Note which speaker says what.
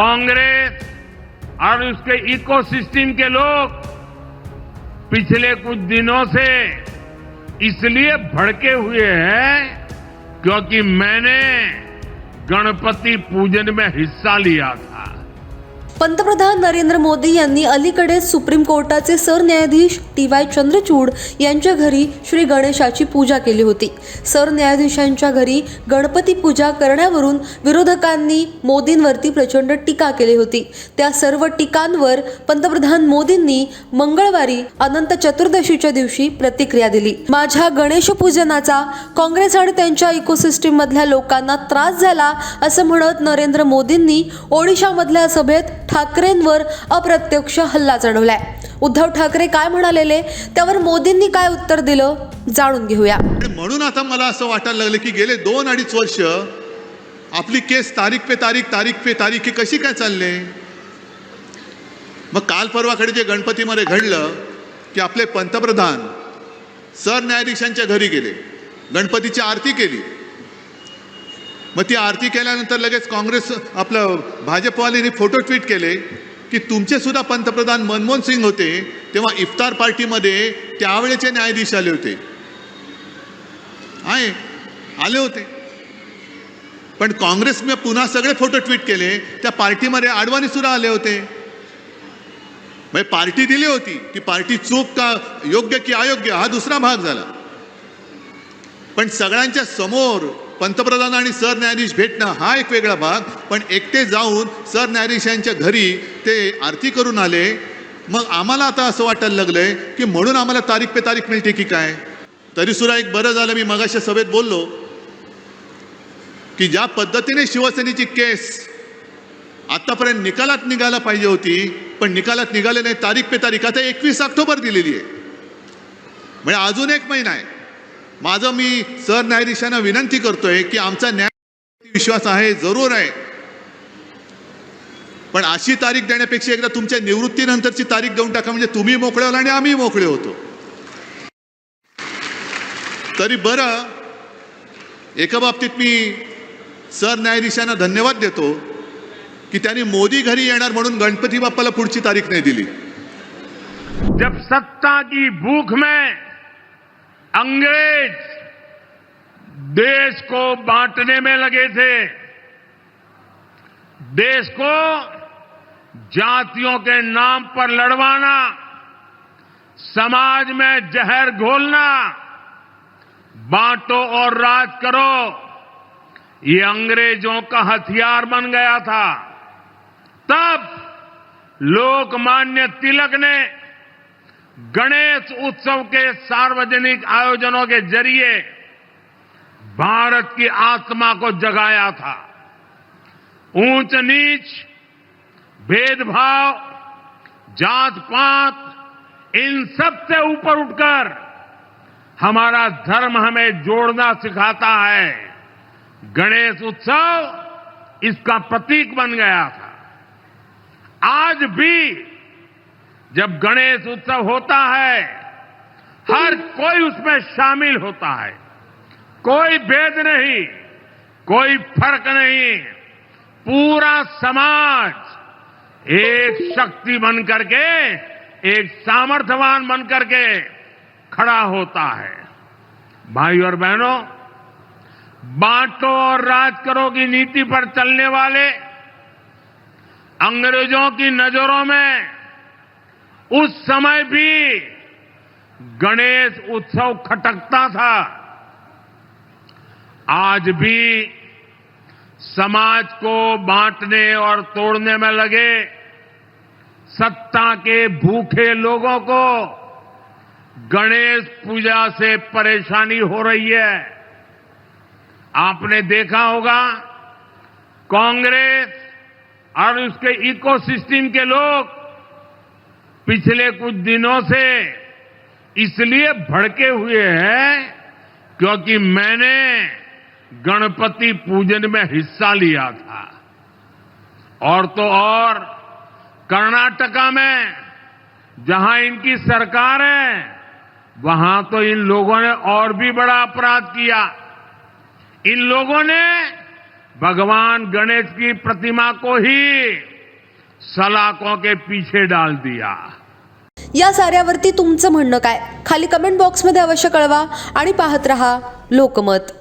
Speaker 1: कांग्रेस और उसके इकोसिस्टम के लोग पिछले कुछ दिनों से इसलिए भड़के हुए हैं क्योंकि मैंने गणपति पूजन में हिस्सा लिया था।
Speaker 2: पंतप्रधान नरेंद्र मोदी यांनी अलीकडेच सुप्रीम कोर्टाचे सरन्यायाधीश टी वाय चंद्रचूड यांच्या घरी श्री गणेशाची पूजा केली होती. सरन्यायाधीशांच्या घरी गणपती पूजा करण्यावरून विरोधकांनी मोदींवरती प्रचंड टीका केली होती. त्या सर्व टीकांवर पंतप्रधान मोदींनी मंगळवारी अनंत चतुर्दशीच्या दिवशी प्रतिक्रिया दिली. माझ्या गणेश पूजनाचा काँग्रेस आणि त्यांच्या इकोसिस्टीम मधल्या लोकांना त्रास झाला असं म्हणत नरेंद्र मोदींनी ओडिशामधल्या सभेत ठाकरेंवर अप्रत्यक्ष हल्ला चढवलाय. उद्धव ठाकरे काय म्हणालेले? त्यावर मोदींनी काय उत्तर दिलं? जाणून घेऊया.
Speaker 3: आणि म्हणून आता मला असं वाटायला लागलं की गेले दोन अडीच वर्ष आपली केस तारीख पे तारीख तारीख पे तारीख ही कशी काय चालले? मग काल परवाकडे जे गणपतीमध्ये घडलं की आपले पंतप्रधान सरन्यायाधीशांच्या घरी गेले गणपतीची आरती केली मग ती आरती केल्यानंतर लगेच काँग्रेस आपलं भाजपवाल्यांनी फोटो ट्विट केले की तुमचेसुद्धा पंतप्रधान मनमोहन सिंग होते तेव्हा इफ्तार पार्टीमध्ये त्यावेळेचे न्यायाधीश आले होते. आहे आले होते. पण काँग्रेसने पुन्हा सगळे फोटो ट्विट केले त्या पार्टीमध्ये आडवाणी सुद्धा आले होते. म्हणजे पार्टी दिली होती ती पार्टी चूक का योग्य की अयोग्य हा दुसरा भाग झाला. पण सगळ्यांच्या समोर पंतप्रधान आणि सरन्यायाधीश भेटणं हा एक वेगळा भाग पण एकटे जाऊन सरन्यायाधीशांच्या घरी ते आरती करून आले. मग आम्हाला आता असं वाटायला लागलंय की म्हणून आम्हाला तारीख पे तारीख मिळते की काय? तरी सुद्धा एक बरं झालं मी मगाशा सभेत बोललो की ज्या पद्धतीने शिवसेनेची केस आतापर्यंत निकालात निघायला पाहिजे होती पण निकालात निघाले नाही तारीख पे तारीख. आता एकवीस ऑक्टोबर दिलेली आहे. म्हणजे अजून एक महिना आहे. माझं मी सरन्यायाधीशांना विनंती करतोय की आमचा न्याय विश्वास आहे जरूर आहे. पण अशी तारीख देण्यापेक्षा एकदा तुमच्या निवृत्तीनंतरची तारीख देऊन टाका म्हणजे तुम्ही मोकळे होला आणि आम्ही मोकळे होतो. तरी बरं एका बाबतीत मी सरन्यायाधीशांना धन्यवाद देतो की त्यांनी मोदी घरी येणार म्हणून गणपती बाप्पाला पुढची तारीख नाही दिली.
Speaker 1: जब सत्ता की भूख में अंग्रेज़ देश को बांटने में लगे थे। देश को जातियों के नाम पर लड़वाना, समाज में जहर घोलना, बांटो और राज करो, ये अंग्रेज़ों का हथियार बन गया था। तब लोकमान्य तिलक ने गणेश उत्सव के सार्वजनिक आयोजनों के ज़रिए भारत की आत्मा को जगाया था। ऊंच नीच, भेदभाव जात पात इन सबसे ऊपर उठकर हमारा धर्म हमें जोड़ना सिखाता है। गणेश उत्सव इसका प्रतीक बन गया था। आज भी जब गणेश उत्सव होता है, हर कोई उसमें शामिल होता है। कोई भेद नहीं, कोई फ़र्क नहीं। पूरा समाज एक शक्ति बन करके, एक सामर्थ्यवान बन करके खड़ा होता है। भाई और बहनों, बांटो और राज करो की नीति पर चलने वाले अंग्रेज़ों की नज़रों में उस समय भी गणेश उत्सव खटकता था। आज भी समाज को बांटने और तोड़ने में लगे सत्ता के भूखे लोगों को गणेश पूजा से परेशानी हो रही है। आपने देखा होगा, कांग्रेस और उसके इकोसिस्टम के लोग पिछले कुछ दिनों से इसलिए भड़के हुए हैं क्योंकि मैंने गणपति पूजन में हिस्सा लिया था। और तो और कर्नाटका में जहाँ इनकी सरकार है, वहाँ तो इन लोगों ने और भी बड़ा अपराध किया। इन लोगों ने भगवान गणेश की प्रतिमा को ही सलाखों के पीछे डाल दिया।
Speaker 2: या साऱ्यावरती तुमचं म्हणणं काय? खाली कमेंट बॉक्समध्ये अवश्य कळवा आणि पाहत रहा लोकमत.